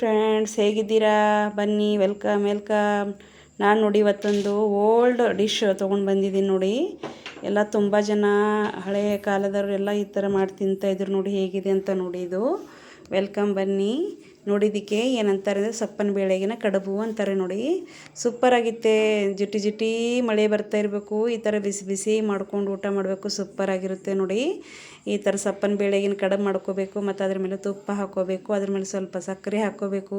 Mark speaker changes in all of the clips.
Speaker 1: Friends ಹೇಗಿದ್ದೀರಾ? ಬನ್ನಿ welcome welcome ನಾನು ನೋಡಿ ಇವತ್ತೊಂದು ಓಲ್ಡ್ ಡಿಶ್ ತೊಗೊಂಡು ಬಂದಿದ್ದೀನಿ ನೋಡಿ. ಎಲ್ಲ ತುಂಬ ಜನ ಹಳೆಯ ಕಾಲದವರು ಎಲ್ಲ ಈ ಥರ ಮಾಡಿ ತಿಂತಾಯಿದ್ರು ನೋಡಿ, ಹೇಗಿದೆ ಅಂತ ನೋಡಿ ಇದು. ವೆಲ್ಕಮ್ ಬನ್ನಿ. ನೋಡಿದ್ದಕ್ಕೆ ಏನಂತಾರೆ ಅಂದರೆ ಸಪ್ಪನ ಬೇಳೆಗಿನ ಕಡುಬು ಅಂತಾರೆ ನೋಡಿ. ಸೂಪರಾಗಿತ್ತೆ ಜಿಟಿ ಜಿಟಿ ಮಳೆ ಬರ್ತಾ ಇರಬೇಕು. ಈ ಥರ ಬಿಸಿ ಬಿಸಿ ಮಾಡ್ಕೊಂಡು ಊಟ ಮಾಡಬೇಕು. ಸೂಪರಾಗಿರುತ್ತೆ ನೋಡಿ. ಈ ಥರ ಸಪ್ಪನ ಬೇಳೆಗಿನ ಕಡಬು ಮಾಡ್ಕೋಬೇಕು. ಮತ್ತು ಅದ್ರ ಮೇಲೆ ತುಪ್ಪ ಹಾಕ್ಕೋಬೇಕು ಅದ್ರ ಮೇಲೆ ಸ್ವಲ್ಪ ಸಕ್ಕರೆ ಹಾಕ್ಕೋಬೇಕು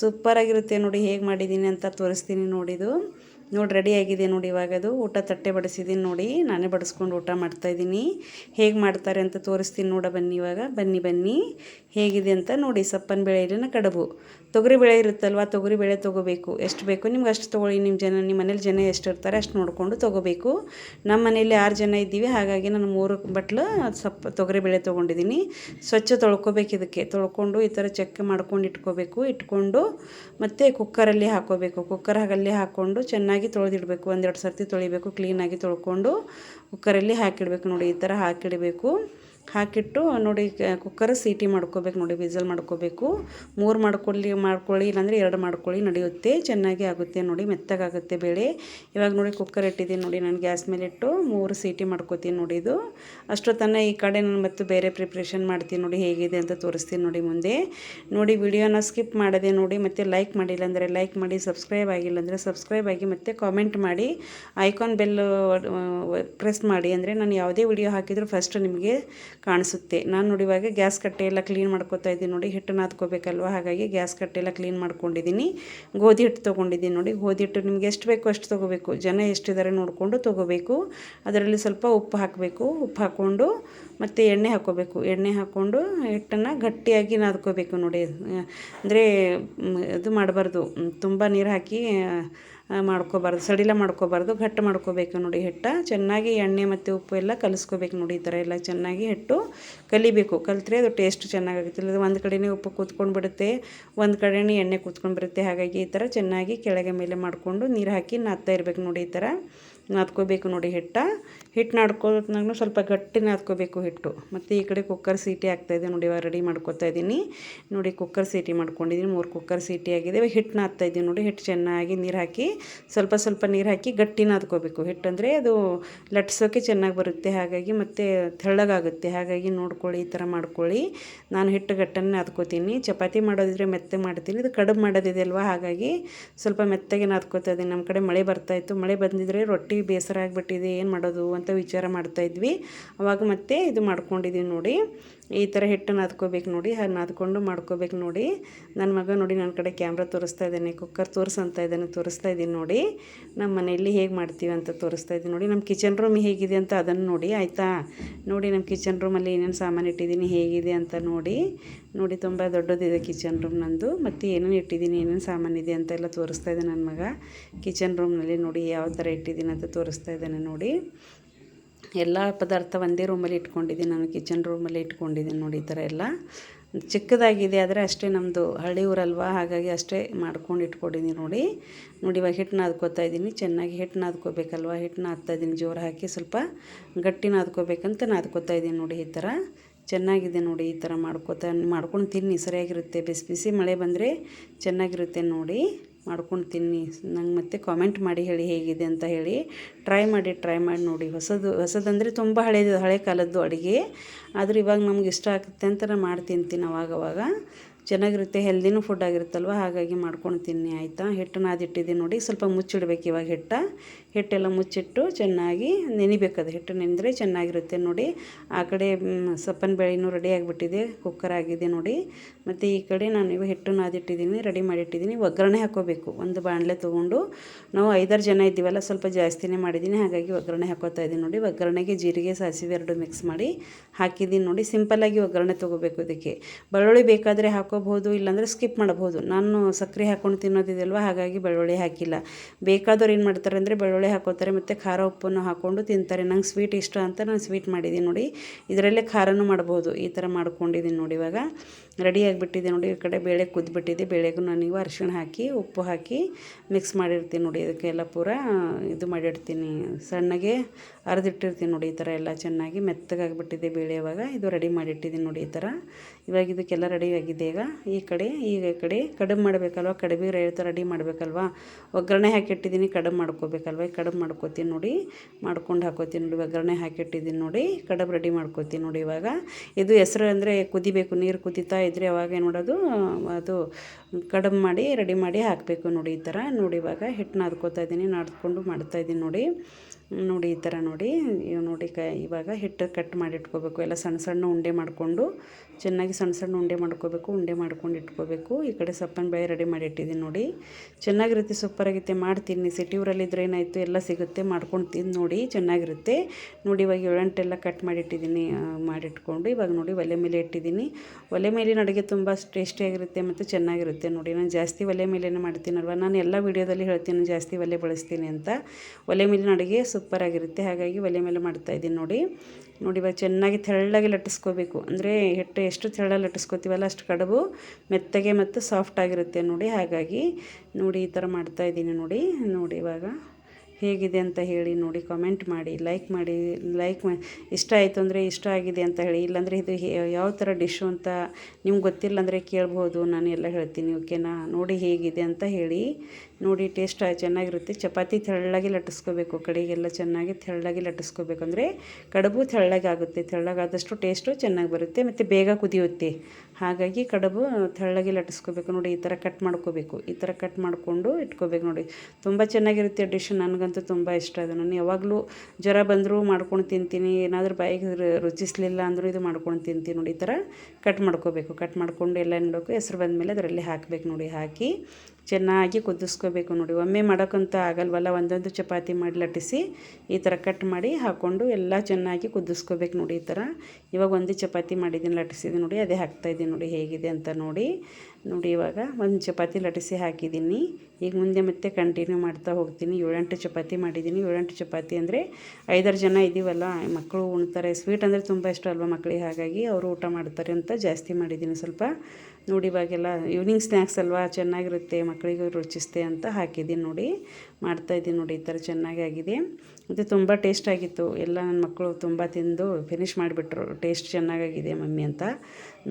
Speaker 1: ಸೂಪರಾಗಿರುತ್ತೆ ನೋಡಿ. ಹೇಗೆ ಮಾಡಿದ್ದೀನಿ ಅಂತ ತೋರಿಸ್ತೀನಿ ನೋಡಿದು. ನೋಡಿ ರೆಡಿ ಆಗಿದೆ ನೋಡಿ ಇವಾಗ ಅದು. ಊಟ ತಟ್ಟೆ ಬಡಿಸಿದ್ದೀನಿ ನೋಡಿ. ನಾನೇ ಬಡಿಸ್ಕೊಂಡು ಊಟ ಮಾಡ್ತಾಯಿದ್ದೀನಿ ಹೇಗೆ ಮಾಡ್ತಾರೆ ಅಂತ ತೋರಿಸ್ತೀನಿ ನೋಡ ಬನ್ನಿ ಇವಾಗ. ಬನ್ನಿ ಬನ್ನಿ. ಹೇಗಿದೆ ಅಂತ ನೋಡಿ ಸಪ್ಪನ ಬೇಳೆನ ಕಡುಬು. ತೊಗರಿ ಬೇಳೆ ಇರುತ್ತಲ್ವ? ತೊಗರಿ ಬೇಳೆ ತೊಗೋಬೇಕು. ಎಷ್ಟು ಬೇಕು? ನಿಮ್ಗೆ ಅಷ್ಟು ತೊಗೊಳ್ಳಿ. ನಿಮ್ಮ ಜನ, ನಿಮ್ಮ ಮನೇಲಿ ಜನ ಎಷ್ಟು ಇರ್ತಾರೆ ಅಷ್ಟು ನೋಡಿಕೊಂಡು ತೊಗೋಬೇಕು. ನಮ್ಮ ಮನೇಲಿ ಆರು ಜನ ಇದ್ದೀವಿ. ಹಾಗಾಗಿ ನಾನು ಮೂರು ಬಟ್ಲು ಸಪ್ಪ, ತೊಗರಿ ಬೆಳೆ ತೊಗೊಂಡಿದ್ದೀನಿ. ಸ್ವಚ್ಛ ತೊಳ್ಕೊಬೇಕು ಇದಕ್ಕೆ. ತೊಳ್ಕೊಂಡು ಈ ಥರ ಚೆಕ್ ಮಾಡ್ಕೊಂಡು ಇಟ್ಕೋಬೇಕು. ಇಟ್ಕೊಂಡು ಮತ್ತು ಕುಕ್ಕರಲ್ಲಿ ಹಾಕೋಬೇಕು. ಕುಕ್ಕರ್ ಹಾಗಲ್ಲಿ ಹಾಕ್ಕೊಂಡು ಚೆನ್ನಾಗಿ ತೊಳೆದಿಡಬೇಕು ಒಂದೆರಡು ಸರ್ತಿ ತೊಳಿಬೇಕು ಕ್ಲೀನಾಗಿ ತೊಳ್ಕೊಂಡು ಕುಕ್ಕರಲ್ಲಿ ಹಾಕಿಡಬೇಕು ನೋಡಿ ಈ ಥರ ಹಾಕಿಡಬೇಕು. ಹಾಕಿಟ್ಟು ನೋಡಿ ಕುಕ್ಕರ್ ಸೀಟಿ ಮಾಡ್ಕೋಬೇಕು ನೋಡಿ, ವಿಸಲ್ ಮಾಡ್ಕೋಬೇಕು. ಮೂರು ಮಾಡ್ಕೊಳ್ಳಿ ಮಾಡ್ಕೊಳ್ಳಿ, ಇಲ್ಲಾಂದರೆ ಎರಡು ಮಾಡ್ಕೊಳ್ಳಿ, ನಡೆಯುತ್ತೆ. ಚೆನ್ನಾಗಿ ಆಗುತ್ತೆ ನೋಡಿ, ಮೆತ್ತಗಾಗುತ್ತೆ ಬೇಳೆ. ಇವಾಗ ನೋಡಿ ಕುಕ್ಕರ್ ಇಟ್ಟಿದ್ದೀನಿ ನೋಡಿ, ನಾನು ಗ್ಯಾಸ್ ಮೇಲೆ ಇಟ್ಟು ಮೂರು ಸೀಟಿ ಮಾಡ್ಕೋತೀನಿ ನೋಡಿ ಇದು. ಅಷ್ಟೊತ್ತನ ಈ ಕಡೆ ನಾನು ಮತ್ತು ಬೇರೆ ಪ್ರಿಪ್ರೇಷನ್ ಮಾಡ್ತೀನಿ ನೋಡಿ, ಹೇಗಿದೆ ಅಂತ ತೋರಿಸ್ತೀನಿ ನೋಡಿ ಮುಂದೆ. ನೋಡಿ, ವಿಡಿಯೋನ ಸ್ಕಿಪ್ ಮಾಡಿದೆ ನೋಡಿ, ಮತ್ತು ಲೈಕ್ ಮಾಡಿಲ್ಲ ಅಂದರೆ ಲೈಕ್ ಮಾಡಿ ಸಬ್ಸ್ಕ್ರೈಬ್ ಆಗಿಲ್ಲ ಅಂದರೆ ಸಬ್ಸ್ಕ್ರೈಬ್ ಆಗಿ ಮತ್ತು ಕಾಮೆಂಟ್ ಮಾಡಿ. ಐಕಾನ್ ಬೆಲ್ ಪ್ರೆಸ್ ಮಾಡಿ. ಅಂದರೆ ನಾನು ಯಾವುದೇ ವಿಡಿಯೋ ಹಾಕಿದರೂ ಫಸ್ಟ್ ನಿಮಗೆ ಕಾಣಿಸುತ್ತೆ. ನಾನು ನೋಡಿ ಇವಾಗ ಗ್ಯಾಸ್ ಕಟ್ಟೆ ಎಲ್ಲ ಕ್ಲೀನ್ ಮಾಡ್ಕೋತಾ ಇದ್ದೀನಿ ನೋಡಿ ಹಿಟ್ಟು ನಾದ್ಕೋಬೇಕಲ್ವ ಹಾಗಾಗಿ ಗ್ಯಾಸ್ ಕಟ್ಟೆ ಎಲ್ಲ ಕ್ಲೀನ್ ಮಾಡ್ಕೊಂಡಿದ್ದೀನಿ. ಗೋಧಿ ಹಿಟ್ಟು ತೊಗೊಂಡಿದ್ದೀನಿ ನೋಡಿ. ಗೋಧಿ ಹಿಟ್ಟು ನಿಮ್ಗೆ ಎಷ್ಟು ಬೇಕೋ ಅಷ್ಟು ತೊಗೋಬೇಕು. ಜನ ಎಷ್ಟಿದ್ದಾರೆ ನೋಡಿಕೊಂಡು ತೊಗೋಬೇಕು. ಅದರಲ್ಲಿ ಸ್ವಲ್ಪ ಉಪ್ಪು ಹಾಕಬೇಕು. ಉಪ್ಪು ಹಾಕ್ಕೊಂಡು ಮತ್ತು ಎಣ್ಣೆ ಹಾಕ್ಕೋಬೇಕು. ಎಣ್ಣೆ ಹಾಕ್ಕೊಂಡು ಹಿಟ್ಟನ್ನು ಗಟ್ಟಿಯಾಗಿ ನಾದ್ಕೋಬೇಕು ನೋಡಿ. ಅಂದರೆ ಇದು ಮಾಡಬಾರ್ದು. ತುಂಬ ನೀರು ಹಾಕಿ ಮಾಡ್ಕೋಬಾರ್ದು, ಸಡಿಲ ಮಾಡ್ಕೋಬಾರ್ದು, ಘಟ್ಟ ಮಾಡ್ಕೋಬೇಕು ನೋಡಿ ಹಿಟ್ಟು. ಚೆನ್ನಾಗಿ ಎಣ್ಣೆ ಮತ್ತು ಉಪ್ಪು ಎಲ್ಲ ಕಲಿಸ್ಕೋಬೇಕು ನೋಡಿ ಈ ಥರ ಎಲ್ಲ ಚೆನ್ನಾಗಿ ಹಿಟ್ಟು ಕಲಿಬೇಕು. ಕಲಿತ್ರೆ ಅದು ಟೇಸ್ಟ್ ಚೆನ್ನಾಗಾಗುತ್ತೆ. ಇಲ್ಲ ಒಂದು ಕಡೆಯೇ ಉಪ್ಪು ಕೂತ್ಕೊಂಡು ಬಿಡುತ್ತೆ ಒಂದು ಕಡೆಯೇ ಎಣ್ಣೆ ಕೂತ್ಕೊಂಡು ಬರುತ್ತೆ ಹಾಗಾಗಿ ಈ ಥರ ಚೆನ್ನಾಗಿ ಕೆಳಗೆ ಮೇಲೆ ಮಾಡಿಕೊಂಡು ನೀರು ಹಾಕಿ ನಾದ್ತಾ ಇರಬೇಕು ನೋಡಿ ಈ ಥರ. ನಾದ್ಕೋಬೇಕು ನೋಡಿ ಹಿಟ್ಟು. ಹಿಟ್ಟು ನಾದ್ಕೋದ್ನಾಗೂ ಸ್ವಲ್ಪ ಗಟ್ಟಿ ನಾದ್ಕೋಬೇಕು ಹಿಟ್ಟು. ಮತ್ತು ಈ ಕಡೆ ಕುಕ್ಕರ್ ಸೀಟಿ ಆಗ್ತಾಯಿದೆ ನೋಡಿ, ಇವಾಗ ರೆಡಿ ಮಾಡ್ಕೊತಾ ಇದ್ದೀನಿ. ನೋಡಿ, ಕುಕ್ಕರ್ ಸೀಟಿ ಮಾಡ್ಕೊಂಡಿದ್ದೀನಿ. ಮೂರು ಕುಕ್ಕರ್ ಸೀಟಿ ಆಗಿದೆ. ಇವಾಗ ಹಿಟ್ಟು ನಾದ್ತಾ ನೋಡಿ ಹಿಟ್ಟು ಚೆನ್ನಾಗಿ ನೀರು ಹಾಕಿ, ಸ್ವಲ್ಪ ಸ್ವಲ್ಪ ನೀರು ಹಾಕಿ ಗಟ್ಟಿ ನಾದ್ಕೋಬೇಕು. ಹಿಟ್ಟು ಅಂದರೆ ಅದು ಲಟ್ಸೋಕೆ ಚೆನ್ನಾಗಿ ಬರುತ್ತೆ. ಹಾಗಾಗಿ ಮತ್ತು ತೆಳ್ಳಗಾಗುತ್ತೆ. ಹಾಗಾಗಿ ನೋಡ್ಕೊಳ್ಳಿ, ಈ ಥರ ಮಾಡ್ಕೊಳ್ಳಿ. ನಾನು ಹಿಟ್ಟು ಗಟ್ಟನ್ನು ನಾದ್ಕೋತೀನಿ. ಚಪಾತಿ ಮಾಡೋದಿದ್ರೆ ಮೆತ್ತೆ ಮಾಡ್ತೀನಿ. ಇದು ಕಡುಬು ಮಾಡೋದಿದೆ ಅಲ್ವಾ? ಹಾಗಾಗಿ ಸ್ವಲ್ಪ ಮೆತ್ತಗೆ ನಾದ್ಕೋತಾ ಇದ್ದೀನಿ. ನಮ್ಮ ಕಡೆ ಮಳೆ ಬರ್ತಾಯಿತ್ತು ಮಳೆ ಬಂದಿದ್ರೆ ರೊಟ್ಟಿ ಬೇಸರ ಆಗಿಬಿಟ್ಟಿದೆ, ಏನು ಮಾಡೋದು ಅಂತ ವಿಚಾರ ಮಾಡ್ತಾಯಿದ್ವಿ ಅವಾಗ ಮತ್ತೆ ಇದು ಮಾಡ್ಕೊಂಡಿದ್ದೀವಿ ನೋಡಿ. ಈ ಥರ ಹಿಟ್ಟು ನಾದ್ಕೋಬೇಕು ನೋಡಿ ಹಾಗೆ ನಾದ್ಕೊಂಡು ಮಾಡ್ಕೋಬೇಕು ನೋಡಿ. ನನ್ನ ಮಗ ನೋಡಿ ನನ್ನ ಕಡೆ ಕ್ಯಾಮ್ರಾ ತೋರಿಸ್ತಾ ಇದ್ದಾನೆ ಕುಕ್ಕರ್ ತೋರಿಸಂತ ಇದ್ದಾನೆ, ತೋರಿಸ್ತಾ ಇದ್ದೀನಿ ನೋಡಿ. ನಮ್ಮ ಮನೆಯಲ್ಲಿ ಹೇಗೆ ಮಾಡ್ತೀವಿ ಅಂತ ತೋರಿಸ್ತಾ ಇದ್ದೀನಿ ನೋಡಿ. ನಮ್ಮ ಕಿಚನ್ ರೂಮ್ ಹೇಗಿದೆ ಅಂತ ಅದನ್ನು ನೋಡಿ, ಆಯಿತಾ? ನೋಡಿ ನಮ್ಮ ಕಿಚನ್ ರೂಮಲ್ಲಿ ಏನೇನು ಸಾಮಾನು ಇಟ್ಟಿದ್ದೀನಿ, ಹೇಗಿದೆ ಅಂತ ನೋಡಿ. ನೋಡಿ, ತುಂಬ ದೊಡ್ಡದಿದೆ ಕಿಚನ್ ರೂಮ್ ನಂದು. ಮತ್ತು ಏನೇನು ಇಟ್ಟಿದ್ದೀನಿ, ಏನೇನು ಸಾಮಾನು ಇದೆ ಅಂತ ಎಲ್ಲ ತೋರಿಸ್ತಾ ಇದೆ ನನ್ನ ಮಗ. ಕಿಚನ್ ರೂಮ್ನಲ್ಲಿ ನೋಡಿ, ಯಾವ ಥರ ಇಟ್ಟಿದ್ದೀನಿ ಅಂತ ತೋರಿಸ್ತಾ ಇದ್ದಾನೆ ನೋಡಿ. ಎಲ್ಲ ಪದಾರ್ಥ ಒಂದೇ ರೂಮಲ್ಲಿ ಇಟ್ಕೊಂಡಿದ್ದೀನಿ ನಾನು. ಕಿಚನ್ ರೂಮಲ್ಲಿ ಇಟ್ಕೊಂಡಿದ್ದೀನಿ ನೋಡಿ, ಈ ಥರ ಎಲ್ಲ. ಚಿಕ್ಕದಾಗಿದೆ ಆದರೆ ಅಷ್ಟೇ ನಮ್ಮದು ಹಳ್ಳಿ ಊರಲ್ವಾ, ಹಾಗಾಗಿ ಅಷ್ಟೇ ಮಾಡ್ಕೊಂಡು ಇಟ್ಕೊಂಡಿದ್ದೀನಿ ನೋಡಿ. ನೋಡಿ, ಇವಾಗ ಹಿಟ್ಟು ನಾದ್ಕೋತಾ ಇದ್ದೀನಿ. ಚೆನ್ನಾಗಿ ಹಿಟ್ಟು ನಾದ್ಕೋಬೇಕಲ್ವ ಹಿಟ್ಟು ನಾದ್ತಾ ಇದ್ದೀನಿ. ಜೋರು ಹಾಕಿ ಸ್ವಲ್ಪ ಗಟ್ಟಿ ನಾದ್ಕೋಬೇಕಂತ ನಾದ್ಕೋತಾ ಇದ್ದೀನಿ ನೋಡಿ, ಈ ಥರ ಚೆನ್ನಾಗಿದೆ ನೋಡಿ ಈ ಥರ ಮಾಡ್ಕೋತ ಮಾಡ್ಕೊಂಡು ತಿನ್ನಿ, ಸರಿಯಾಗಿರುತ್ತೆ. ಬಿಸಿ ಬಿಸಿ ಮಳೆ ಬಂದರೆ ಚೆನ್ನಾಗಿರುತ್ತೆ ನೋಡಿ. ಮಾಡ್ಕೊಂಡು ತಿನ್ನಿ. ನಂಗೆ ಮತ್ತೆ ಕಾಮೆಂಟ್ ಮಾಡಿ ಹೇಳಿ ಹೇಗಿದೆ ಅಂತ ಹೇಳಿ. ಟ್ರೈ ಮಾಡಿ ಟ್ರೈ ಮಾಡಿ ನೋಡಿ. ಹೊಸದು, ಹೊಸದಂದರೆ ತುಂಬ ಹಳೇದು, ಹಳೆ ಕಾಲದ್ದು ಅಡುಗೆ. ಆದರೂ ಇವಾಗ ನಮ್ಗೆ ಇಷ್ಟ ಆಗುತ್ತೆ ಅಂತ ನಾನು ಮಾಡಿ ತಿಂತೀನಿ ಅವಾಗವಾಗ ಚೆನ್ನಾಗಿರುತ್ತೆ ಹೆಲ್ದಿನೂ ಫುಡ್ ಆಗಿರುತ್ತಲ್ವ? ಹಾಗಾಗಿ ಮಾಡ್ಕೊಂಡು ತಿನ್ನಿ, ಆಯಿತಾ? ಹಿಟ್ಟು ನಾದಿಟ್ಟಿದ್ದೀನಿ ನೋಡಿ, ಸ್ವಲ್ಪ ಮುಚ್ಚಿಡ್ಬೇಕು ಇವಾಗ ಹಿಟ್ಟು. ಹಿಟ್ಟೆಲ್ಲ ಮುಚ್ಚಿಟ್ಟು ಚೆನ್ನಾಗಿ ನೆನಿಬೇಕದು. ಹಿಟ್ಟು ನೆನೆದ್ರೆ ಚೆನ್ನಾಗಿರುತ್ತೆ ನೋಡಿ. ಆ ಕಡೆ ಸಪ್ಪನ ಬೇಳೆನೂ ರೆಡಿ ಆಗಿಬಿಟ್ಟಿದೆ ಕುಕ್ಕರ್ ಆಗಿದೆ ನೋಡಿ. ಮತ್ತು ಈ ಕಡೆ ನಾನು ಇವಾಗ ಹಿಟ್ಟು ನಾದಿಟ್ಟಿದ್ದೀನಿ ರೆಡಿ ಮಾಡಿಟ್ಟಿದ್ದೀನಿ. ಒಗ್ಗರಣೆ ಹಾಕೋಬೇಕು. ಒಂದು ಬಾಣಲೆ ತೊಗೊಂಡು. ನಾವು ಐದಾರು ಜನ ಇದ್ದೀವಲ್ಲ, ಸ್ವಲ್ಪ ಜಾಸ್ತಿನೇ ಮಾಡಿದ್ದೀನಿ. ಹಾಗಾಗಿ ಒಗ್ಗರಣೆ ಹಾಕೋತಾ ಇದ್ದೀನಿ ನೋಡಿ. ಒಗ್ಗರಣೆಗೆ ಜೀರಿಗೆ, ಸಾಸಿವೆ ಎರಡು ಮಿಕ್ಸ್ ಮಾಡಿ ಹಾಕಿದ್ದೀನಿ ನೋಡಿ. ಸಿಂಪಲ್ಲಾಗಿ ಒಗ್ಗರಣೆ ತೊಗೋಬೇಕು ಇದಕ್ಕೆ. ಬೆಳ್ಳುಳ್ಳಿ ಬೇಕಾದರೆ ಹಾಕೋಬಹುದು, ಇಲ್ಲಾಂದರೆ ಸ್ಕಿಪ್ ಮಾಡಬಹುದು. ನಾನು ಸಕ್ಕರೆ ಹಾಕ್ಕೊಂಡು ತಿನ್ನೋದಿದೆಯಲ್ವ? ಹಾಗಾಗಿ ಬೆಳ್ಳುಳ್ಳಿ ಹಾಕಿಲ್ಲ. ಬೇಕಾದವ್ರು ಏನು ಮಾಡ್ತಾರೆ ಅಂದರೆ ಬೆಳ್ಳುಳ್ಳಿ ಹಾಕೋತಾರೆ, ಮತ್ತು ಖಾರ ಉಪ್ಪನ್ನು ಹಾಕ್ಕೊಂಡು ತಿಂತಾರೆ. ನಂಗೆ ಸ್ವೀಟ್ ಇಷ್ಟ ಅಂತ ನಾನು ಸ್ವೀಟ್ ಮಾಡಿದ್ದೀನಿ ನೋಡಿ. ಇದರಲ್ಲೇ ಖಾರನೂ ಮಾಡ್ಬೋದು ಈ ಥರ ಮಾಡ್ಕೊಂಡಿದ್ದೀನಿ ನೋಡಿ ಇವಾಗ. ರೆಡಿ ಆಗಿಬಿಟ್ಟಿದೆ ನೋಡಿ. ಈ ಕಡೆ ಬೇಳೆ ಕುದ್ಬಿಟ್ಟಿದೆ. ಬೇಳೆಗೂ ನಾನು ಈಗ ಅರಿಶಿಣ ಹಾಕಿ, ಉಪ್ಪು ಹಾಕಿ ಮಿಕ್ಸ್ ಮಾಡಿರ್ತೀನಿ ನೋಡಿ. ಇದಕ್ಕೆಲ್ಲ ಪೂರ ಇದು ಮಾಡಿಡ್ತೀನಿ ಸಣ್ಣಗೆ ಅರ್ದಿಟ್ಟಿರ್ತೀನಿ ನೋಡಿ ಈ ಥರ ಎಲ್ಲ ಚೆನ್ನಾಗಿ. ಮೆತ್ತಗಾಗಿಬಿಟ್ಟಿದೆ ಬೇಳೆ ಇವಾಗ. ಇದು ರೆಡಿ ಮಾಡಿಟ್ಟಿದ್ದೀನಿ ನೋಡಿ ಈ ಥರ ಇವಾಗ ಇದಕ್ಕೆಲ್ಲ ರೆಡಿ ಆಗಿದೆ ಈಗ. ಈ ಕಡೆ, ಈಗ ಈ ಕಡೆ ಕಡುಬು ಮಾಡಬೇಕಲ್ವ? ಕಡುಬಿ ರೆಡಿ ಮಾಡಬೇಕಲ್ವ? ಒಗ್ಗರಣೆ ಹಾಕಿಟ್ಟಿದ್ದೀನಿ ಕಡುಬು ಮಾಡ್ಕೋಬೇಕಲ್ವ? ಕಡುಬು ಮಾಡ್ಕೋತೀನಿ ನೋಡಿ, ಮಾಡ್ಕೊಂಡು ಹಾಕೋತೀನಿ ನೋಡಿ, ಒಗ್ಗರಣೆ ಹಾಕಿಟ್ಟಿದ್ದೀನಿ ನೋಡಿ, ಕಡಬು ರೆಡಿ ಮಾಡ್ಕೋತೀನಿ ನೋಡಿ ಇವಾಗ. ಇದು ಹೆಸರು ಅಂದರೆ ಕುದಿಬೇಕು, ನೀರು ಕುದಿತಾ ಇದ್ದರೆ ಅವಾಗ ಏನು ಮಾಡೋದು, ಅದು ಕಡುಬು ಮಾಡಿ, ರೆಡಿ ಮಾಡಿ ಹಾಕಬೇಕು ನೋಡಿ ಈ ಥರ. ನೋಡಿ ಇವಾಗ ಹಿಟ್ಟು ನಾದ್ಕೋತಾ ಇದ್ದೀನಿ, ನಾದ್ಕೊಂಡು ಮಾಡ್ತಾಯಿದ್ದೀನಿ ನೋಡಿ. ನೋಡಿ ಈ ಥರ ನೋಡಿ, ಇವು ನೋಡಿ ಕ, ಇವಾಗ ಹಿಟ್ಟು ಕಟ್ ಮಾಡಿ ಇಟ್ಕೋಬೇಕು. ಎಲ್ಲ ಸಣ್ಣ ಸಣ್ಣ ಉಂಡೆ ಮಾಡಿಕೊಂಡು, ಚೆನ್ನಾಗಿ ಸಣ್ಣ ಸಣ್ಣ ಉಂಡೆ ಮಾಡ್ಕೋಬೇಕು, ಉಂಡೆ ಮಾಡ್ಕೊಂಡು ಇಟ್ಕೋಬೇಕು. ಈ ಕಡೆ ಸಪ್ಪನ ಬೇಳೆ ರೆಡಿ ಮಾಡಿ ಇಟ್ಟಿದ್ದೀನಿ ನೋಡಿ. ಚೆನ್ನಾಗಿರುತ್ತೆ ಸೂಪರಾಗಿರುತ್ತೆ ಮಾಡ್ತೀನಿ. ಸಿಟಿ ಊರಲ್ಲಿದ್ದರೆ ಏನಾಯಿತು, ಎಲ್ಲ ಸಿಗುತ್ತೆ. ಮಾಡ್ಕೊಂಡು ತಿಂದು ನೋಡಿ, ಚೆನ್ನಾಗಿರುತ್ತೆ. ನೋಡಿ, ಇವಾಗ ಏಳೆಂಟೆಲ್ಲ ಕಟ್ ಮಾಡಿಟ್ಟಿದ್ದೀನಿ ಮಾಡಿಟ್ಕೊಂಡು ಇವಾಗ ನೋಡಿ ಒಲೆ ಮೇಲೆ ಇಟ್ಟಿದ್ದೀನಿ. ಒಲೆ ಮೇಲಿನ ಅಡುಗೆ ತುಂಬ ಟೇಸ್ಟಿಯಾಗಿರುತ್ತೆ ಮತ್ತು ಚೆನ್ನಾಗಿರುತ್ತೆ ನೋಡಿ. ನಾನು ಜಾಸ್ತಿ ಒಲೆ ಮೇಲೇ ಮಾಡ್ತೀನಲ್ವ? ನಾನು ಎಲ್ಲ ವೀಡಿಯೋದಲ್ಲಿ ಹೇಳ್ತೀನಿ, ಜಾಸ್ತಿ ಒಲೆ ಬಳಸ್ತೀನಿ ಅಂತ. ಒಲೆ ಮೇಲಿನ ಅಡುಗೆ ಸೂಪರಾಗಿರುತ್ತೆ ಹಾಗಾಗಿ ಒಲೆ ಮೇಲೆ ಮಾಡ್ತಾಯಿದ್ದೀನಿ ನೋಡಿ. ನೋಡಿ ಇವಾಗ ಚೆನ್ನಾಗಿ ತೆಳ್ಳಗೆ ಲಟ್ಟಿಸ್ಕೋಬೇಕು. ಅಂದರೆ ಹಿಟ್ಟು ಎಷ್ಟು ತೆಳ್ಳಗೆ ಲಟ್ಟಿಸ್ಕೋತೀವಲ್ಲ ಅಷ್ಟು ಕಡುಬು, ಮೆತ್ತಗೆ ಮತ್ತು ಸಾಫ್ಟ್ ಆಗಿರುತ್ತೆ ನೋಡಿ. ಹಾಗಾಗಿ ನೋಡಿ ಈ ಥರ ಮಾಡ್ತಾಯಿದ್ದೀನಿ ನೋಡಿ. ನೋಡಿ ಇವಾಗ ಹೇಗಿದೆ ಅಂತ ಹೇಳಿ ನೋಡಿ ಕಾಮೆಂಟ್ ಮಾಡಿ ಲೈಕ್ ಮಾಡಿ ಲೈಕ್ ಮಾ, ಇಷ್ಟ ಆಯಿತು ಅಂದರೆ ಇಷ್ಟ ಆಗಿದೆ ಅಂತ ಹೇಳಿ. ಇಲ್ಲಾಂದರೆ ಇದು ಯಾವ ಥರ ಡಿಶ್ಶು ಅಂತ ನಿಮ್ಗೆ ಗೊತ್ತಿಲ್ಲ ಅಂದರೆ ಕೇಳ್ಬೋದು. ನಾನು ಎಲ್ಲ ಹೇಳ್ತೀನಿ ಓಕೆನಾ ನೋಡಿ ಹೇಗಿದೆ ಅಂತ ಹೇಳಿ ನೋಡಿ ಟೇಸ್ಟ್ ಚೆನ್ನಾಗಿರುತ್ತೆ. ಚಪಾತಿ ತೆಳ್ಳಗೆ ಲಟ್ಟಿಸ್ಕೋಬೇಕು, ಕಡೆಗೆಲ್ಲ ಚೆನ್ನಾಗಿ ತೆಳ್ಳಗೆ ಲಟ್ಟಿಸ್ಕೋಬೇಕಂದ್ರೆ ಕಡುಬು ತೆಳ್ಳಗಾಗುತ್ತೆ ತೆಳ್ಳಗಾದಷ್ಟು ಟೇಸ್ಟು ಚೆನ್ನಾಗಿ ಬರುತ್ತೆ. ಮತ್ತು ಬೇಗ ಕುದಿಯುತ್ತೆ. ಹಾಗಾಗಿ ಕಡುಬು ತೆಳ್ಳಗೆ ಲಟ್ಟಿಸ್ಕೋಬೇಕು. ನೋಡಿ, ಈ ಥರ ಕಟ್ ಮಾಡ್ಕೋಬೇಕು. ಈ ಥರ ಕಟ್ ಮಾಡಿಕೊಂಡು ಇಟ್ಕೋಬೇಕು ನೋಡಿ. ತುಂಬ ಚೆನ್ನಾಗಿರುತ್ತೆ ಡಿಶ್ ನನಗಂತೂ ತುಂಬ ಇಷ್ಟ. ಅದು ನಾನು ಯಾವಾಗಲೂ ಜ್ವರ ಬಂದರೂ ಮಾಡ್ಕೊಂಡು ತಿಂತೀನಿ. ಏನಾದರೂ ಬಾಯಿಗೆ ರುಚಿಸಲಿಲ್ಲ ಅಂದರೂ ಇದು ಮಾಡ್ಕೊಂಡು ತಿಂತೀನಿ ನೋಡಿ. ಈ ಥರ ಕಟ್ ಮಾಡ್ಕೋಬೇಕು. ಕಟ್ ಮಾಡಿಕೊಂಡು ಎಲ್ಲ ಮಾಡಬೇಕು? ಹೆಸ್ರು ಬಂದಮೇಲೆ ಅದರಲ್ಲಿ ಹಾಕಬೇಕು ನೋಡಿ, ಹಾಕಿ. ಚೆನ್ನಾಗಿ ಕುದಿಸ್ಕೋಬೇಕು ನೋಡಿ. ಒಮ್ಮೆ ಮಾಡೋಕ್ಕಂತ ಆಗಲ್ವಲ್ಲ, ಒಂದೊಂದು ಚಪಾತಿ ಮಾಡಿ ಲಟ್ಟಿಸಿ ಈ ಥರ ಕಟ್ ಮಾಡಿ ಹಾಕ್ಕೊಂಡು ಎಲ್ಲ ಚೆನ್ನಾಗಿ ಕುದಿಸ್ಕೋಬೇಕು ನೋಡಿ ಈ ಥರ. ಇವಾಗ ಒಂದು ಚಪಾತಿ ಮಾಡಿದ್ದೀನಿ, ಲಟ್ಟಿಸಿದ್ದೀನಿ ನೋಡಿ, ಅದೇ ಹಾಕ್ತಾಯಿದ್ದೀನಿ ನೋಡಿ ಹೇಗಿದೆ ಅಂತ ನೋಡಿ. ನೋಡಿ ಇವಾಗ ಒಂದು ಚಪಾತಿ ಲಟ್ಟಿಸಿ ಹಾಕಿದ್ದೀನಿ. ಈಗ ಮುಂದೆ ಮತ್ತೆ ಕಂಟಿನ್ಯೂ ಮಾಡ್ತಾ ಹೋಗ್ತೀನಿ. ಏಳೆಂಟು ಚಪಾತಿ ಮಾಡಿದ್ದೀನಿ. ಏಳೆಂಟು ಚಪಾತಿ ಅಂದರೆ ಐದಾರು ಜನ ಇದ್ದೀವಲ್ಲ ಮಕ್ಕಳು ಉಣ್ತಾರೆ. ಸ್ವೀಟ್ ಅಂದರೆ ತುಂಬ ಇಷ್ಟ ಅಲ್ವಾ ಮಕ್ಕಳಿಗೆ? ಹಾಗಾಗಿ ಅವರು ಊಟ ಮಾಡ್ತಾರೆ ಅಂತ ಜಾಸ್ತಿ ಮಾಡಿದ್ದೀನಿ ಸ್ವಲ್ಪ. ನೋಡಿ ಇವಾಗೆಲ್ಲ ಈವ್ನಿಂಗ್ ಸ್ನ್ಯಾಕ್ಸ್ ಅಲ್ವಾ? ಚೆನ್ನಾಗಿರುತ್ತೆ ಮಕ್ಕಳಿಗೆ ರುಚಿಸ್ತೆ ಅಂತ ಹಾಕಿದ್ದೀನಿ ನೋಡಿ. ಮಾಡ್ತಾಯಿದ್ದೀನಿ ನೋಡಿ, ಈ ಥರ ಚೆನ್ನಾಗಿ ಆಗಿದೆ. ಮತ್ತು ತುಂಬ ಟೇಸ್ಟಾಗಿತ್ತು ಎಲ್ಲ ನನ್ನ ಮಕ್ಕಳು ತುಂಬ ತಿಂದು ಫಿನಿಷ್ ಮಾಡಿಬಿಟ್ರು. ಟೇಸ್ಟ್ ಚೆನ್ನಾಗಾಗಿದೆ ಮಮ್ಮಿ ಅಂತ.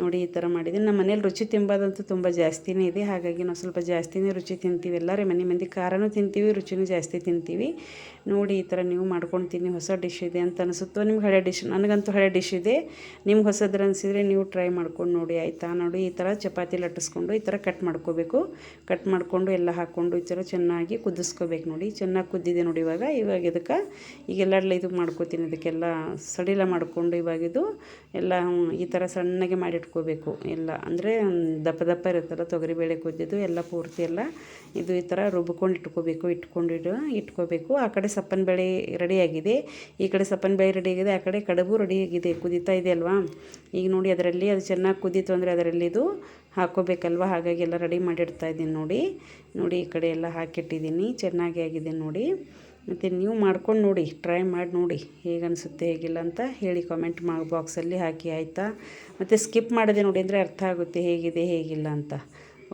Speaker 1: ನೋಡಿ, ಈ ಥರ ಮಾಡಿದ್ದೀನಿ. ನಮ್ಮ ಮನೇಲಿ ರುಚಿ ತಿಂಬೋದಂತೂ ತುಂಬ ಜಾಸ್ತಿನೇ ಇದೆ. ಹಾಗಾಗಿ ನಾವು ಸ್ವಲ್ಪ ಜಾಸ್ತಿನೇ ರುಚಿ ತಿಂತೀವಿ ಎಲ್ಲರೂ. ಮನೆ ಮಂದಿ ಖಾರನೂ ತಿಂತೀವಿ, ರುಚಿನೂ ಜಾಸ್ತಿ ತಿಂತೀವಿ. ನೋಡಿ, ಈ ಥರ ನೀವು ಮಾಡ್ಕೊಳ್ತೀನಿ ಹೊಸ ಡಿಶ್ ಇದೆ ಅಂತ ಅನಿಸುತ್ತೋ ನಿಮ್ಗೆ ಹಳೆ ಡಿಶ್ ನನಗಂತೂ ಹಳೆ ಡಿಶ್ ಇದೆ. ನಿಮ್ಗೆ ಹೊಸದ್ರ ಅನಿಸಿದರೆ ನೀವು ಟ್ರೈ ಮಾಡ್ಕೊಂಡು ನೋಡಿ, ಆಯಿತಾ? ನೋಡಿ, ಈ ಥರ ಚಪಾತಿ ಲಟ್ಟಿಸ್ಕೊಂಡು ಈ ಥರ ಕಟ್ ಮಾಡ್ಕೋಬೇಕು. ಕಟ್ ಮಾಡಿಕೊಂಡು ಎಲ್ಲ ಹಾಕ್ಕೊಂಡು ಈ ಥರ ಚೆನ್ನಾಗಿ ಕುದಿಸ್ಕೋಬೇಕು. ನೋಡಿ, ಚೆನ್ನಾಗಿ ಕುದ್ದಿದೆ ನೋಡಿ ಇವಾಗ. ಇವಾಗ ಇದಕ್ಕೆ ಈಗೆಲ್ಲ ಇದು ಮಾಡ್ಕೋತೀನಿ. ಇದಕ್ಕೆಲ್ಲ ಸಡಿಲ ಮಾಡಿಕೊಂಡು ಇವಾಗಿದು ಎಲ್ಲ ಈ ಥರ ಸಣ್ಣಗೆ ಮಾಡಿಟ್ಕೋಬೇಕು. ಎಲ್ಲ ಅಂದರೆ ದಪ್ಪ ದಪ್ಪ ಇರುತ್ತಲ್ಲ ತೊಗರಿಬೇಳೆ ಕುದ್ದಿದ್ದು ಎಲ್ಲ ಪೂರ್ತಿ ಎಲ್ಲ ಇದು ಈ ಥರ ರುಬ್ಕೊಂಡು ಇಟ್ಕೋಬೇಕು. ಇಟ್ಕೊಂಡಿಡು ಇಟ್ಕೋಬೇಕು. ಆ ಕಡೆ ಸಪ್ಪನ ಬೇಳೆ ರೆಡಿಯಾಗಿದೆ ಈ ಕಡೆ ಸಪ್ಪನ ಬೇಳೆ ರೆಡಿಯಾಗಿದೆ ಆ ಕಡೆ ಕಡುಬು ರೆಡಿಯಾಗಿದೆ ಕುದೀತಾ ಇದೆ ಅಲ್ವಾ? ಈಗ ನೋಡಿ ಅದರಲ್ಲಿ ಅದು ಚೆನ್ನಾಗಿ ಕುದೀತು ಅಂದರೆ ಅದರಲ್ಲಿ ಇದು ಹಾಕೋಬೇಕಲ್ವ ಹಾಗಾಗಿ ಎಲ್ಲ ರೆಡಿ ಮಾಡಿಡ್ತಾ ಇದ್ದೀನಿ ನೋಡಿ. ನೋಡಿ ಈ ಕಡೆ ಎಲ್ಲ ಹಾಕಿಟ್ಟಿದ್ದೀನಿ. ಚೆನ್ನಾಗಿ ಆಗಿದೆ ನೋಡಿ. ಮತ್ತು ನೀವು ಮಾಡ್ಕೊಂಡು ನೋಡಿ ಟ್ರೈ ಮಾಡಿ ನೋಡಿ ಹೇಗೆ ಹೇಗಿಲ್ಲ ಅಂತ ಹೇಳಿ ಕಾಮೆಂಟ್ ಮಾ ಬಾಕ್ಸಲ್ಲಿ ಹಾಕಿ, ಆಯಿತಾ? ಮತ್ತು ಸ್ಕಿಪ್ ಮಾಡಿದೆ ನೋಡಿ ಅಂದರೆ ಅರ್ಥ ಆಗುತ್ತೆ, ಹೇಗಿದೆ, ಹೇಗಿಲ್ಲ ಅಂತ.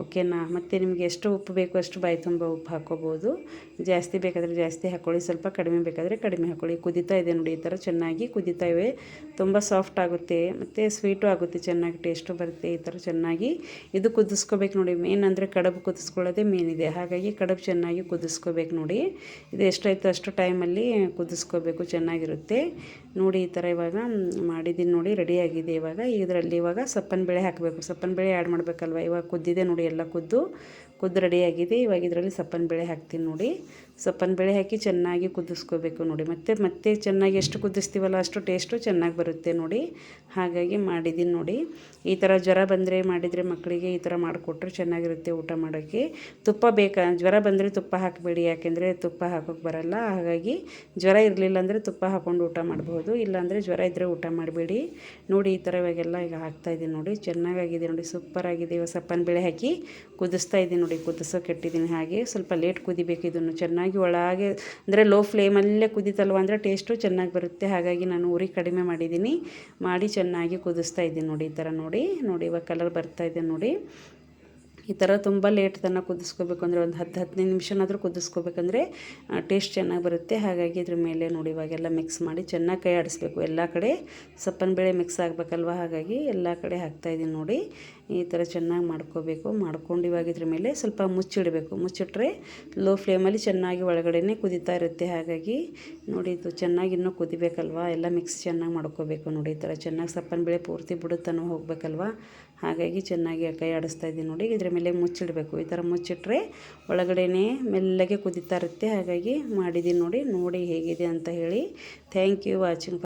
Speaker 1: ಓಕೆನಾ? ಮತ್ತು ನಿಮಗೆ ಎಷ್ಟು ಉಪ್ಪು ಬೇಕು ಅಷ್ಟು ಬಾಯಿ ತುಂಬ ಉಪ್ಪು ಹಾಕೋಬೋದು ಜಾಸ್ತಿ ಬೇಕಾದರೆ ಜಾಸ್ತಿ ಹಾಕ್ಕೊಳ್ಳಿ ಸ್ವಲ್ಪ ಕಡಿಮೆ ಬೇಕಾದರೆ ಕಡಿಮೆ ಹಾಕ್ಕೊಳ್ಳಿ ಕುದೀತಾ ಇದೆ ನೋಡಿ, ಈ ಥರ ಚೆನ್ನಾಗಿ ಕುದಿತಾ ಇವೆ. ತುಂಬ ಸಾಫ್ಟ್ ಆಗುತ್ತೆ, ಮತ್ತು ಸ್ವೀಟು ಆಗುತ್ತೆ ಚೆನ್ನಾಗಿ, ಟೇಸ್ಟು ಬರುತ್ತೆ, ಈ ಥರ ಚೆನ್ನಾಗಿ. ಇದು ಕುದಿಸ್ಕೋಬೇಕು ನೋಡಿ, ಮೇನ್ ಅಂದರೆ ಕಡಬು ಕುದಿಸ್ಕೊಳ್ಳೋದೇ ಮೇನ್ ಇದೆ. ಹಾಗಾಗಿ ಕಡಬು ಚೆನ್ನಾಗಿ ಕುದಿಸ್ಕೋಬೇಕು ನೋಡಿ. ಇದು ಎಷ್ಟಾಯಿತು ಅಷ್ಟು ಟೈಮಲ್ಲಿ ಕುದಿಸ್ಕೋಬೇಕು, ಚೆನ್ನಾಗಿರುತ್ತೆ. ನೋಡಿ, ಈ ಥರ ಇವಾಗ ಮಾಡಿದ್ದೀನಿ ನೋಡಿ ರೆಡಿಯಾಗಿದೆ ಇವಾಗ. ಇದರಲ್ಲಿ ಇವಾಗ ಸಪ್ಪನ ಬೇಳೆ ಹಾಕಬೇಕು. ಸಪ್ಪನ ಬೇಳೆ ಆ್ಯಡ್ ಮಾಡಬೇಕಲ್ವ? ಇವಾಗ ಕುದ್ದಿದೆ ನೋಡಿ ಎಲ್ಲ ಕುದ್ದು ಕುದ್ದು ರೆಡಿಯಾಗಿದೆ ಇವಾಗ ಇದರಲ್ಲಿ ಸಪ್ಪನ ಬೇಳೆ ಹಾಕ್ತೀನಿ ನೋಡಿ. ಸಪ್ಪನ ಬೇಳೆ ಹಾಕಿ ಚೆನ್ನಾಗಿ ಕುದಿಸ್ಕೋಬೇಕು ನೋಡಿ. ಮತ್ತು, ಮತ್ತೆ ಚೆನ್ನಾಗಿ ಎಷ್ಟು ಕುದಿಸ್ತೀವಲ್ಲ ಅಷ್ಟು ಟೇಸ್ಟು ಚೆನ್ನಾಗಿ ಬರುತ್ತೆ ನೋಡಿ. ಹಾಗಾಗಿ ಮಾಡಿದ್ದೀನಿ ನೋಡಿ. ಈ ಥರ ಜ್ವರ ಬಂದರೆ ಮಾಡಿದರೆ ಮಕ್ಕಳಿಗೆ ಈ ಥರ ಮಾಡಿಕೊಟ್ರೆ ಚೆನ್ನಾಗಿರುತ್ತೆ ಊಟ ಮಾಡೋಕ್ಕೆ. ತುಪ್ಪ ಬೇಕಾ, ಜ್ವರ ಬಂದರೆ ತುಪ್ಪ ಹಾಕಬೇಡಿ, ಯಾಕೆಂದರೆ ತುಪ್ಪ ಹಾಕೋಕ್ಕೆ ಬರಲ್ಲ. ಹಾಗಾಗಿ ಜ್ವರ ಇರಲಿಲ್ಲ ಅಂದರೆ ತುಪ್ಪ ಹಾಕ್ಕೊಂಡು ಊಟ ಮಾಡ್ಬೋದು ಇಲ್ಲಾಂದರೆ ಜ್ವರ ಇದ್ದರೆ ಊಟ ಮಾಡಬೇಡಿ. ನೋಡಿ, ಈ ಥರ ಇವಾಗೆಲ್ಲ ಈಗ ಹಾಕ್ತಾಯಿದ್ದೀನಿ ನೋಡಿ. ಚೆನ್ನಾಗಾಗಿದೆ ನೋಡಿ ಸೂಪರಾಗಿದೆ ಇವಾಗ ಸಪ್ಪನ ಬೇಳೆ ಹಾಕಿ ಕುದಿಸ್ತಾ ಇದ್ದೀನಿ ನೋಡಿ. ಕುದಿಸೋಕೆ ಇಟ್ಟಿದ್ದೀನಿ ಹಾಗೆ. ಸ್ವಲ್ಪ ಲೇಟ್ ಕುದಿಬೇಕು ಇದನ್ನು ಚೆನ್ನಾಗಿ. ಚೆನ್ನಾಗಿ ಒಳಗೆ, ಅಂದರೆ ಲೋ ಫ್ಲೇಮಲ್ಲೇ ಕುದೀತಲ್ವ ಅಂದರೆ ಟೇಸ್ಟು ಚೆನ್ನಾಗಿ ಬರುತ್ತೆ. ಹಾಗಾಗಿ ನಾನು ಉರಿ ಕಡಿಮೆ ಮಾಡಿದ್ದೀನಿ. ಮಾಡಿ ಚೆನ್ನಾಗಿ ಕುದಿಸ್ತಾ ಇದ್ದೀನಿ ನೋಡಿ ಈ ಥರ ನೋಡಿ. ನೋಡಿ ಇವಾಗ ಕಲರ್ ಬರ್ತಾ ಇದೆ ನೋಡಿ. ಈ ಥರ ತುಂಬ ಲೇಟ್ ಕುದಿಸ್ಕೋಬೇಕು ಅಂದರೆ ಒಂದು ಹತ್ತು ಹದಿನೈದು ನಿಮಿಷನಾದರೂ ಕುದಿಸ್ಕೋಬೇಕಂದ್ರೆ ಟೇಸ್ಟ್ ಚೆನ್ನಾಗಿ ಬರುತ್ತೆ. ಹಾಗಾಗಿ ಇದ್ರ ಮೇಲೆ ನೋಡಿ ಇವಾಗೆಲ್ಲ ಮಿಕ್ಸ್ ಮಾಡಿ ಚೆನ್ನಾಗಿ ಕೈ ಆಡಿಸ್ಬೇಕು. ಎಲ್ಲ ಕಡೆ ಸಪ್ಪನ ಬೇಳೆ ಮಿಕ್ಸ್ ಆಗಬೇಕಲ್ವ? ಹಾಗಾಗಿ ಎಲ್ಲ ಕಡೆ ಹಾಕ್ತಾಯಿದ್ದೀನಿ ನೋಡಿ. ಈ ಥರ ಚೆನ್ನಾಗಿ ಮಾಡ್ಕೋಬೇಕು. ಮಾಡ್ಕೊಂಡು ಇವಾಗ ಇದ್ರ ಮೇಲೆ ಸ್ವಲ್ಪ ಮುಚ್ಚಿಡಬೇಕು. ಮುಚ್ಚಿಟ್ರೆ ಲೋ ಫ್ಲೇಮಲ್ಲಿ ಚೆನ್ನಾಗಿ ಒಳಗಡೆನೇ ಕುದೀತಾ ಇರುತ್ತೆ. ಹಾಗಾಗಿ ನೋಡಿ ಇದು ಚೆನ್ನಾಗಿ ಇನ್ನೂ ಕುದಿಬೇಕಲ್ವ? ಎಲ್ಲ ಮಿಕ್ಸ್ ಚೆನ್ನಾಗಿ ಮಾಡ್ಕೋಬೇಕು ನೋಡಿ. ಈ ಥರ ಚೆನ್ನಾಗಿ ಸಪ್ಪನ ಬೇಳೆ ಪೂರ್ತಿ ಬಿಡುತ್ತನೋ ಹೋಗಬೇಕಲ್ವ? ಹಾಗಾಗಿ ಚೆನ್ನಾಗಿ ಕೈ ಆಡಿಸ್ತಾ ಇದ್ದೀನಿ ನೋಡಿ. ಇದರ ಮೇಲೆ ಮುಚ್ಚಿಡಬೇಕು. ಈ ಥರ ಮುಚ್ಚಿಟ್ರೆ ಒಳಗಡೆನೇ ಮೆಲ್ಲಗೆ ಕುದಿತಾ ಇರುತ್ತೆ. ಹಾಗಾಗಿ ಮಾಡಿದ್ದೀನಿ ನೋಡಿ. ನೋಡಿ ಹೇಗಿದೆ ಅಂತ ಹೇಳಿ. Thank you watching